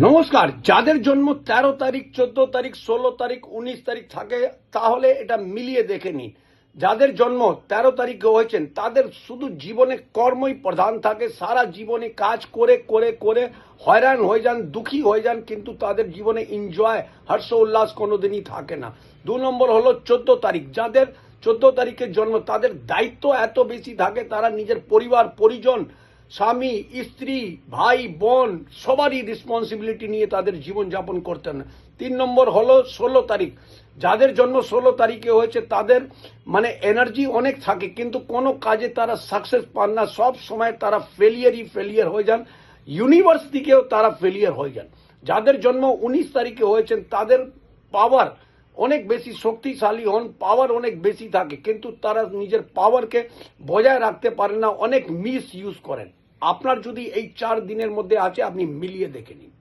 নমস্কার, যাদের জন্ম তেরো তারিখ, চোদ্দ তারিখ, ষোলো তারিখ, উনিশ তারিখ থাকে, তাহলে এটা মিলিয়ে দেখে নিন। যাদের জন্ম তেরো তারিখে হয়েছেন, তাদের শুধু জীবনে কর্মই প্রধান থাকে, সারা জীবনে কাজ করে করে করে হয়রান হয়ে যান, দুঃখী হয়ে যান, কিন্তু তাদের জীবনে এনজয় হর্ষ, উল্লাস কোনোদিনই থাকে না। দু নম্বর হলো চোদ্দ তারিখ। যাদের চোদ্দ তারিখের জন্ম, তাদের দায়িত্ব এত বেশি থাকে, তারা নিজের পরিবার, পরিজন স্বামী, স্ত্রী, ভাই, বোন সবারই রেসপন্সিবিলিটি নিয়ে তাদের জীবন যাপন করতেন তিন নম্বর হলো ষোলো তারিখ। যাদের জন্য ষোলো তারিখে হয়েছে, তাদের মানে এনার্জি অনেক থাকে, কিন্তু কোনো কাজে তারা সাকসেস পান না। সব সময় তারা ফেলিয়ারই ফেলিয়ার হয়ে যান। ইউনিভার্স দিকেও তারা ফেলিয়ার হয়ে যান। যাদের জন্ম উনিশ তারিখে হয়েছেন তাদের পাওয়ার অনেক বেশি, শক্তিশালী হন পাওয়ার অনেক বেশি থাকে, কিন্তু তারা নিজের পাওয়ারকে বজায় রাখতে পারেন না, অনেক মিস ইউজ করেন। আপনার যদি এই চার দিনের মধ্যে আছে আপনি মিলিয়ে দেখে নিন।